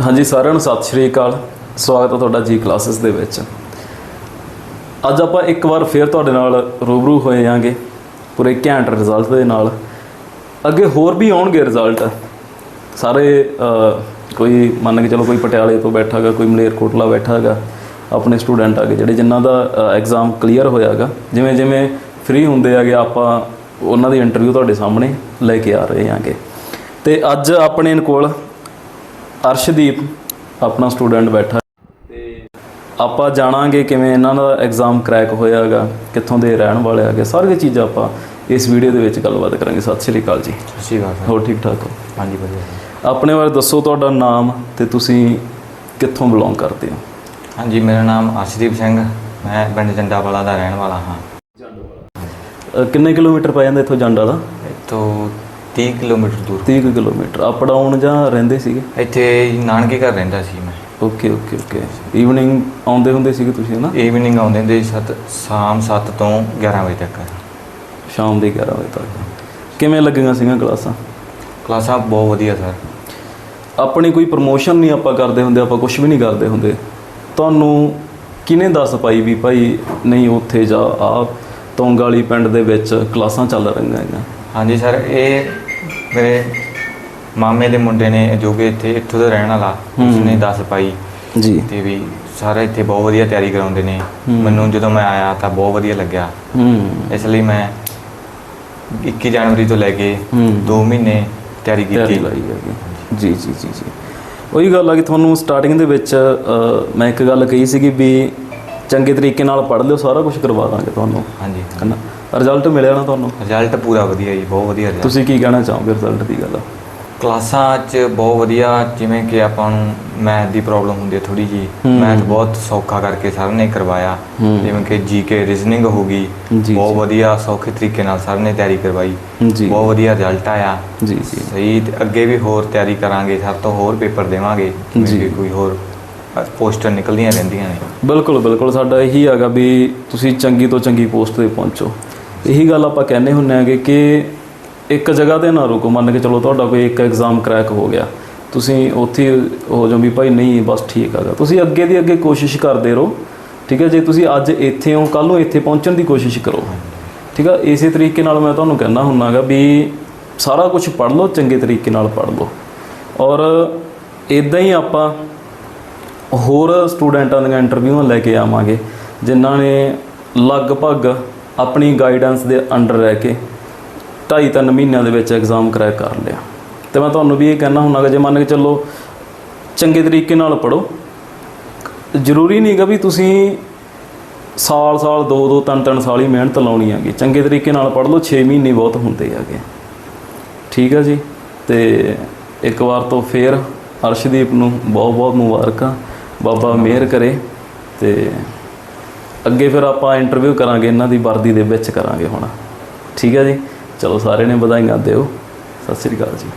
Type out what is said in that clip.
ਹਾਂਜੀ ਸਾਰਿਆਂ ਨੂੰ ਸਤਿ ਸ਼੍ਰੀ ਅਕਾਲ। ਸਵਾਗਤ ਹੈ ਤੁਹਾਡਾ ਜੀ ਕਲਾਸਿਸ ਦੇ ਵਿੱਚ। ਅੱਜ ਆਪਾਂ ਇੱਕ ਵਾਰ ਫੇਰ ਤੁਹਾਡੇ ਨਾਲ ਰੂਬਰੂ ਹੋਏ ਆਂਗੇ ਪੂਰੇ ਘੈਂਟ ਰਿਜ਼ਲਟ ਦੇ ਨਾਲ। ਅੱਗੇ ਹੋਰ ਵੀ ਆਉਣਗੇ ਰਿਜ਼ਲਟ ਸਾਰੇ ਕੋਈ ਮੰਨ ਕੇ ਚਲੋ ਕੋਈ ਪਟਿਆਲੇ ਤੋਂ ਬੈਠਾ ਹੈਗਾ ਕੋਈ ਮਲੇਰਕੋਟਲਾ ਬੈਠਾ ਹੈਗਾ ਆਪਣੇ ਸਟੂਡੈਂਟ ਆਗੇ, ਜਿਹੜੇ ਜਿਨ੍ਹਾਂ ਦਾ ਐਗਜ਼ਾਮ ਕਲੀਅਰ ਹੋਇਆਗਾ, ਜਿਵੇਂ ਜਿਵੇਂ ਫ੍ਰੀ ਹੁੰਦੇ ਆਗੇ, ਆਪਾਂ ਉਹਨਾਂ ਦੀ ਇੰਟਰਵਿਊ ਤੁਹਾਡੇ ਸਾਹਮਣੇ ਲੈ ਕੇ ਆ ਰਹੇ ਆਂਗੇ ਤੇ ਅੱਜ ਆਪਣੇ ਕੋਲ ਅਰਸ਼ਦੀਪ ਆਪਣਾ ਸਟੂਡੈਂਟ ਬੈਠਾ। ਤੇ ਆਪਾਂ ਜਾਣਾਂਗੇ ਕਿਵੇਂ ਇਹਨਾਂ ਦਾ ਐਗਜ਼ਾਮ ਕ੍ਰੈਕ ਹੋਇਆਗਾ ਕਿੱਥੋਂ ਦੇ ਰਹਿਣ ਵਾਲੇ ਆਗੇ ਸਾਰੀਆਂ ਚੀਜ਼ਾਂ ਆਪਾਂ ਇਸ ਵੀਡੀਓ ਦੇ ਵਿੱਚ ਗੱਲਬਾਤ ਕਰਾਂਗੇ। ਸਤਿ ਸ਼੍ਰੀ ਅਕਾਲ ਜੀ। ਸਤਿ ਸ਼੍ਰੀ ਅਕਾਲ ਹੋਰ ਠੀਕ ਠਾਕ ਹੋ? ਹਾਂਜੀ ਵਧੀਆ। ਆਪਣੇ ਬਾਰੇ ਦੱਸੋ ਤੁਹਾਡਾ ਨਾਮ ਤੇ ਤੁਸੀਂ ਕਿੱਥੋਂ ਬਿਲੋਂਗ ਕਰਦੇ ਹੋ? ਹਾਂਜੀ ਮੇਰਾ ਨਾਮ ਅਰਸ਼ਦੀਪ ਸਿੰਘ ਮੈਂ ਪਿੰਡ ਜੰਡਾਵਾਲਾ ਦਾ ਰਹਿਣ ਵਾਲਾ ਹਾਂ। ਅਹ ਕਿੰਨੇ ਕਿਲੋਮੀਟਰ ਪੈ ਜਾਂਦਾ ਇੱਥੋਂ ਜੰਡ ਵਾਲਾ? ਇੱਥੋਂ 30 ਕਿਲੋਮੀਟਰ ਦੂਰ। 30 ਕੁ ਕਿਲੋਮੀਟਰ। ਅਪ ਡਾਊਨ ਜਾਂ ਰਹਿੰਦੇ ਸੀਗੇ? ਇੱਥੇ ਨਾਨਕੇ ਘਰ ਰਹਿੰਦਾ ਸੀ ਮੈਂ। Okay okay okay. ਈਵਨਿੰਗ ਆਉਂਦੇ ਹੁੰਦੇ ਸੀਗੇ ਤੁਸੀਂ ਹਨਾ? ਈਵਨਿੰਗ ਆਉਂਦੇ ਹੁੰਦੇ ਸੀ ਸੱਤ ਸ਼ਾਮ 7 ਤੋਂ 11 ਵਜੇ ਤੱਕ। ਸ਼ਾਮ ਦੇ 11 ਵਜੇ ਤੱਕ। ਕਿਵੇਂ ਲੱਗੀਆਂ ਸੀਗੀਆਂ ਕਲਾਸਾਂ? ਕਲਾਸਾਂ ਬਹੁਤ ਵਧੀਆ ਸਰ। ਆਪਣੀ ਕੋਈ ਪ੍ਰਮੋਸ਼ਨ ਨਹੀਂ ਆਪਾਂ ਕਰਦੇ ਹੁੰਦੇ ਆਪਾਂ ਕੁਝ ਵੀ ਨਹੀਂ ਕਰਦੇ ਹੁੰਦੇ। ਤੁਹਾਨੂੰ ਕਿਹਨੇ ਦੱਸ ਪਾਈ ਵੀ ਭਾਈ ਨਹੀਂ ਉੱਥੇ ਜਾ ਆ ਤੋਂਗ ਵਾਲੀ ਪਿੰਡ ਦੇ ਵਿੱਚ ਕਲਾਸਾਂ ਚੱਲ ਰਹੀਆਂ ਹੈਗੀਆਂ? ਹਾਂਜੀ ਸਰ ਇਹ ਮੇਰੇ ਮਾਮੇ ਦੇ ਮੁੰਡੇ ਨੇ ਜੋ ਕਿ ਇੱਥੇ ਇੱਥੋਂ ਦਾ ਰਹਿਣ ਵਾਲਾ। ਉਸਨੇ ਦੱਸ ਪਾਈ। ਜੀ। ਤੇ ਵੀ ਸਾਰਾ ਇੱਥੇ ਬਹੁਤ ਵਧੀਆ ਤਿਆਰੀ ਕਰਾਉਂਦੇ ਨੇ। ਮੈਨੂੰ ਜਦੋਂ ਮੈਂ ਆਇਆ ਤਾਂ ਬਹੁਤ ਵਧੀਆ ਲੱਗਿਆ। ਇਸ ਲਈ ਮੈਂ 21 ਜਨਵਰੀ ਤੋਂ ਲੈ ਕੇ ਹੂੰ। 2 ਮਹੀਨੇ ਤਿਆਰੀ ਕੀਤੀ। ਜੀ ਜੀ ਜੀ ਜੀ। ਉਹੀ ਗੱਲ ਆ ਕਿ ਤੁਹਾਨੂੰ ਸਟਾਰਟਿੰਗ ਦੇ ਵਿੱਚ ਮੈਂ ਇੱਕ ਗੱਲ ਕਹੀ ਸੀਗੀ ਵੀ ਚੰਗੇ ਤਰੀਕੇ ਨਾਲ ਪੜ੍ਹ ਲਿਓ ਸਾਰਾ ਕੁਝ ਕਰਵਾ ਦਾਂਗੇ ਤੁਹਾਨੂੰ ਹਾਂਜੀ। ਹਨਾ ਰਿਜ਼ਲਟ ਮਿਲਿਆ ਨਾ ਤੁਹਾਨੂੰ? ਰਿਜ਼ਲਟ ਪੂਰਾ ਵਧੀਆ ਜੀ ਬਹੁਤ ਵਧੀਆ ਰਿਹਾ ਤੁਸੀਂ ਕੀ ਕਹਿਣਾ ਚਾਹੋਗੇ ਰਿਜ਼ਲਟ ਦੀ ਗੱਲ? ਕਲਾਸਾਂ 'ਚ ਬਹੁਤ ਵਧੀਆ ਜਿਵੇਂ ਕਿ ਆਪਾਂ ਨੂੰ ਮੈਥ ਦੀ ਪ੍ਰੋਬਲਮ ਹੁੰਦੀ ਹੈ ਥੋੜੀ ਜੀ। ਮੈਥ ਬਹੁਤ ਸੌਖਾ ਕਰਕੇ ਸਰ ਨੇ ਕਰਵਾਇਆ। ਜਿਵੇਂ ਕਿ ਜੀਕੇ ਰੀਜ਼ਨਿੰਗ ਹੋ ਗਈ। ਬਹੁਤ। ਵਧੀਆ ਸੌਖੇ ਤਰੀਕੇ ਨਾਲ ਸਰ ਨੇ ਤਿਆਰੀ ਕਰਵਾਈ। ਬਹੁਤ ਵਧੀਆ ਰਿਜ਼ਲਟ ਆਇਆ। ਜੀ ਜੀ। ਸਹੀ ਅੱਗੇ ਵੀ ਹੋਰ ਤਿਆਰੀ ਕਰਾਂਗੇ ਸਰ ਤੋਂ ਹੋਰ ਪੇਪਰ ਦੇਵਾਂਗੇ। ਜਿਵੇਂ ਕੋਈ ਹੋਰ ਪੋਸਟਾਂ ਨਿਕਲਦੀਆਂ ਰਹਿੰਦੀਆਂ ਨੇ। ਬਿਲਕੁਲ ਬਿਲਕੁਲ। ਸਾਡਾ ਇਹੀ ਹੈਗਾ ਵੀ ਤੁਸੀਂ ਚੰਗੀ ਤੋਂ ਚੰਗੀ ਪੋਸਟ ਤੇ ਪਹੁੰਚੋ। ਇਹੀ ਗੱਲ ਆਪਾਂ ਕਹਿੰਦੇ ਹੁੰਨੇ ਆਗੇ ਕਿ ਇੱਕ ਜਗ੍ਹਾ ਤੇ ਨਾ ਰੁਕੋ। ਮੰਨ ਕੇ ਚਲੋ ਤੁਹਾਡਾ ਕੋਈ ਇੱਕ ਐਗਜ਼ਾਮ ਕ੍ਰੈਕ ਹੋ ਗਿਆ। ਤੁਸੀਂ ਉੱਥੇ ਹੋ ਜਾਓ ਵੀ ਭਾਈ ਨਹੀਂ, ਬਸ ਠੀਕ ਹੈਗਾ। ਤੁਸੀਂ ਅੱਗੇ ਦੀ ਅੱਗੇ ਕੋਸ਼ਿਸ਼ ਕਰਦੇ ਰਹੋ। ਠੀਕ ਹੈ, ਜੇ ਤੁਸੀਂ ਅੱਜ ਇੱਥੇ ਹੋ ਕੱਲ ਨੂੰ ਇੱਥੇ ਪਹੁੰਚਣ ਦੀ ਕੋਸ਼ਿਸ਼ ਕਰੋ। ਠੀਕ ਆ ਇਸੇ ਤਰੀਕੇ ਨਾਲ ਮੈਂ ਤੁਹਾਨੂੰ ਕਹਿਣਾ ਹੁੰਨਾਗਾ ਵੀ ਸਾਰਾ ਕੁਝ ਪੜ੍ਹ ਲਓ, ਚੰਗੇ ਤਰੀਕੇ ਨਾਲ ਪੜ੍ਹ ਲਓ। ਔਰ ਇਦਾਂ ਹੀ ਆਪਾਂ ਹੋਰ ਸਟੂਡੈਂਟਾਂ ਦੀਆਂ ਇੰਟਰਵਿਊਆਂ ਲੈ ਕੇ ਆਵਾਂਗੇ, ਜਿਨ੍ਹਾਂ ਨੇ ਲਗਭਗ ਆਪਣੀ ਗਾਈਡੈਂਸ ਦੇ ਅੰਡਰ ਰਹਿ ਕੇ 2.5-3 ਮਹੀਨਿਆਂ ਦੇ ਵਿੱਚ ਐਗਜ਼ਾਮ ਕਰੈਕ ਕਰ ਲਿਆ। ਤੇ ਮੈਂ ਤੁਹਾਨੂੰ ਵੀ ਇਹ ਕਹਿਣਾ ਹੁੰਨਾਗਾ ਜੇ ਮੰਨ ਕੇ ਚੱਲੋ ਚੰਗੇ ਤਰੀਕੇ ਨਾਲ ਪੜੋ ਜ਼ਰੂਰੀ ਨਹੀਂਗਾ ਵੀ ਤੁਸੀਂ ਸਾਲ ਸਾਲ, ਦੋ ਦੋ, ਤਿੰਨ ਤਿੰਨ ਸਾਲ ਹੀ ਮਿਹਨਤ ਲਾਉਣੀ ਹੈਗੀ। ਚੰਗੇ ਤਰੀਕੇ ਨਾਲ ਪੜ੍ਹ ਲਓ 6 ਮਹੀਨੇ ਬਹੁਤ ਹੁੰਦੇ ਹੈਗੇ। ਠੀਕ ਹੈ ਜੀ? ਤੇ ਇੱਕ ਵਾਰ ਤੋਂ ਫੇਰ ਅਰਸ਼ਦੀਪ ਨੂੰ ਬਹੁਤ ਬਹੁਤ ਮੁਬਾਰਕਾਂ। ਬਾਬਾ ਮਿਹਰ ਕਰੇ ਤੇ ਅੱਗੇ ਫਿਰ ਆਪਾਂ ਇੰਟਰਵਿਊ ਕਰਾਂਗੇ, ਇਹਨਾਂ ਦੀ ਵਰਦੀ ਦੇ ਵਿੱਚ ਕਰਾਂਗੇ ਹੁਣ। ਠੀਕ ਹੈ ਜੀ? ਚਲੋ ਸਾਰਿਆਂ ਨੇ ਵਧਾਈਆਂ ਦਿਓ। ਸਤਿ ਸ੍ਰੀ ਅਕਾਲ ਜੀ।